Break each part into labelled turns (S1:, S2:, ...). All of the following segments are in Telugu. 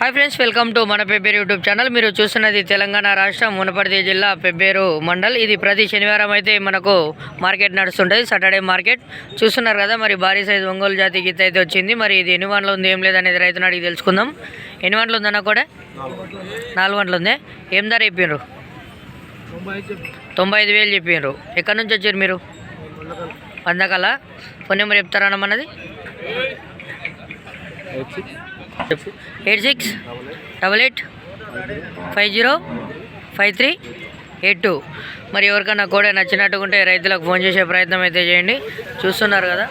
S1: హాయ్ ఫ్రెండ్స్ వెల్కమ్ టు మన పెబ్బేరు యూట్యూబ్ ఛానల్ మీరు చూస్తున్నది తెలంగాణ రాష్ట్రం మునపర్తి జిల్లా పెబ్బేరు మండల్. ఇది ప్రతి శనివారం అయితే మనకు మార్కెట్ నడుస్తుంటుంది సాటర్డే మార్కెట్ చూస్తున్నారు కదా మరి భారీ సైజు ఒంగోలు జాతి గీత అయితే వచ్చింది. మరి ఇది ఎన్ని వంటలు ఉంది ఏం లేదనేది రైతు అడిగి తెలుసుకుందాం. ఎన్ని వంటలు ఉందన్న కూడా? నాలుగు వంటలు ఉంది. ఏం ధర చెప్పిండ్రు తొంభై ఐదు వేలు చెప్పిండ్రు ఎక్కడి నుంచి వచ్చారు మీరు? వందకల ఫోన్ నెంబర్ చెప్తారా అన్న మనది? Eight six double eight five zero five three eight two. మరి ఎవరికైనా కూడా నచ్చినట్టు ఉంటే రైతులకు ఫోన్ చేసే ప్రయత్నం అయితే చేయండి. చూస్తున్నారు కదా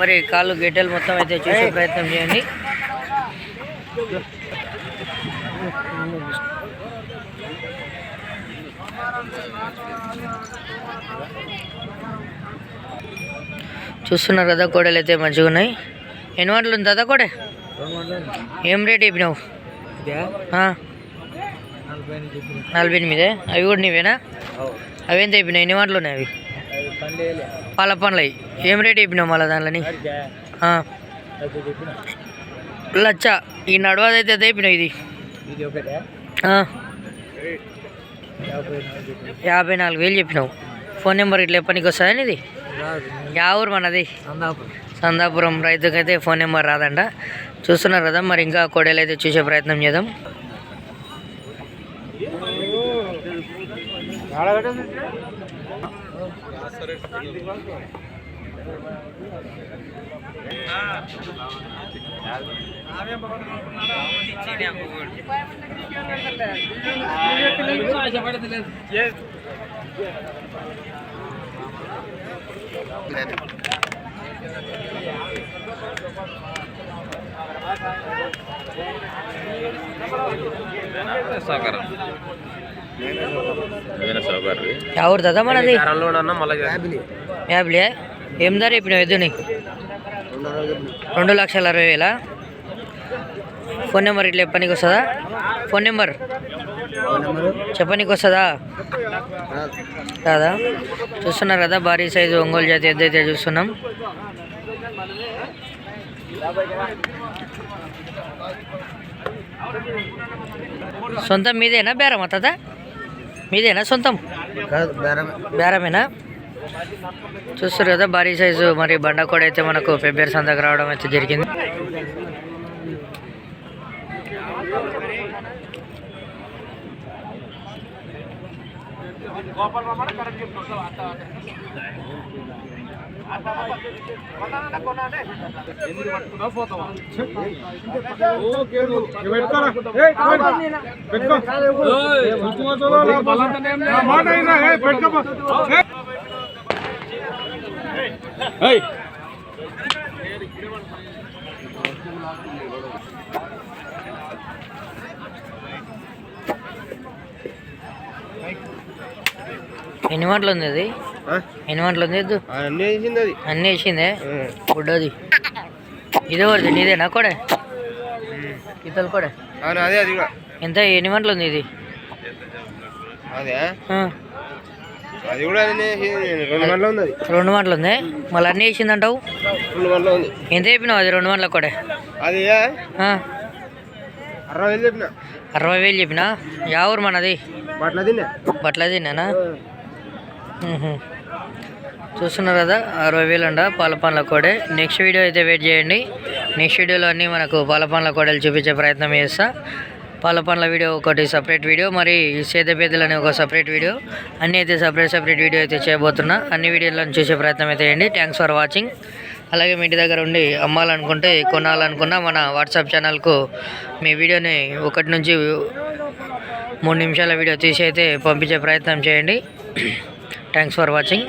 S1: మరి కాళ్ళు గిట్టెలు మొత్తం అయితే చూసే ప్రయత్నం చేయండి. చూస్తున్నారు కదా కోడలు అయితే మంచిగా ఉన్నాయి ఎన్ని వంటలు ఉంది కదా కోడే? ఏం రేట్ చెప్పినావు? నలభై ఎనిమిదే అవి కూడా నీవేనా? అవి. ఎంత చెప్పినావు ఎన్ని వంటలు ఉన్నాయి అవి? పాల పండ్లు అవి ఏం రేట్ చెప్పినావు మళ్ళీ దాంట్లోని ఆ, లచ్చ ఈ నడవదైతే ఎంత చెప్పినావు ఇది. యాభై నాలుగు వేలు చెప్పినావు. ఫోన్ నెంబర్ ఇట్లా పనికి వస్తుందని ఇది యా ఊరు మనది? సందాపురం రైతుకైతే ఫోన్ నెంబర్ రాదంట. చూస్తున్నారు కదా? మరి ఇంకా కోడలు అయితే చూసే ప్రయత్నం చేద్దాం.
S2: సహకారం
S1: ఊరు దాదా మనది. యాభై ఏం? ధర చెప్పినావు ఎద్దుని? రెండు లక్షల అరవై వేల? ఫోన్ నెంబర్ ఇట్లా చెప్పనీకి వస్తుందా? Phone number? చెప్పనీకి వస్తుందా? కాదా చూస్తున్నారు కదా భారీ సైజు ఒంగోలు జాతి ఎద్దైతే చూస్తున్నాం. సొంతం మీదేనా? బేరమా తాత? మీదేనా సొంతం? బేరమేనా? చూస్తారు కదా భారీ సైజు మరి బండ కూడా అయితే మనకు ఫిబ్రవరి సంతకు రావడం అయితే జరిగింది. ఎన్ని మాటలు ఉంది అది? ఎన్ని మాటలు ఉంది
S2: అన్నీ వేసింది అది.
S1: అన్నీ వేసిందే? గుడ్డది ఇదే వరది నీదేనా కూడా? ఇతలు కూడా?
S2: అవును అదే అది కూడా
S1: ఎంత? ఎన్ని మాటలు ఉంది ఇది?
S2: అదే? అది కూడా రెండు గంటల ఉంది
S1: రెండు మాటలు ఉంది? మళ్ళీ అన్నీ వేసిందంటావు?
S2: రెండు గంటల ఉంది.
S1: ఎంత చెప్పినావు అది రెండు మాటలకు కూడా?
S2: అది అరవై వేలు చెప్పిన.
S1: అరవై వేలు చెప్పినా? యా ఊరు మనది? బట్టల తిన్నానా? చూస్తున్నారు కదా అరవై వేలు అంట పాల పండ్ల కోడే. నెక్స్ట్ వీడియో అయితే వెయిట్ చేయండి. నెక్స్ట్ వీడియోలో అన్నీ మనకు పాల పండ్ల కోడలు చూపించే ప్రయత్నం చేస్తా. పాల పండ్ల వీడియో ఒకటి సపరేట్ వీడియో మరి సేదపేదలు అనే ఒక సపరేట్ వీడియో అన్నీ అయితే సపరేట్ సపరేట్ వీడియో అయితే చేయబోతున్నా. అన్ని వీడియోలను చూసే ప్రయత్నం అయితే చేయండి. థ్యాంక్స్ ఫర్ వాచింగ్ అలాగే మీ ఇంటి దగ్గర ఉండి అమ్మాలనుకుంటే కొనాలనుకున్నా మన వాట్సాప్ ఛానల్కు మీ వీడియోని ఒకటి నుంచి మూడు నిమిషాల వీడియో తీసి అయితే పంపించే ప్రయత్నం చేయండి. Thanks for watching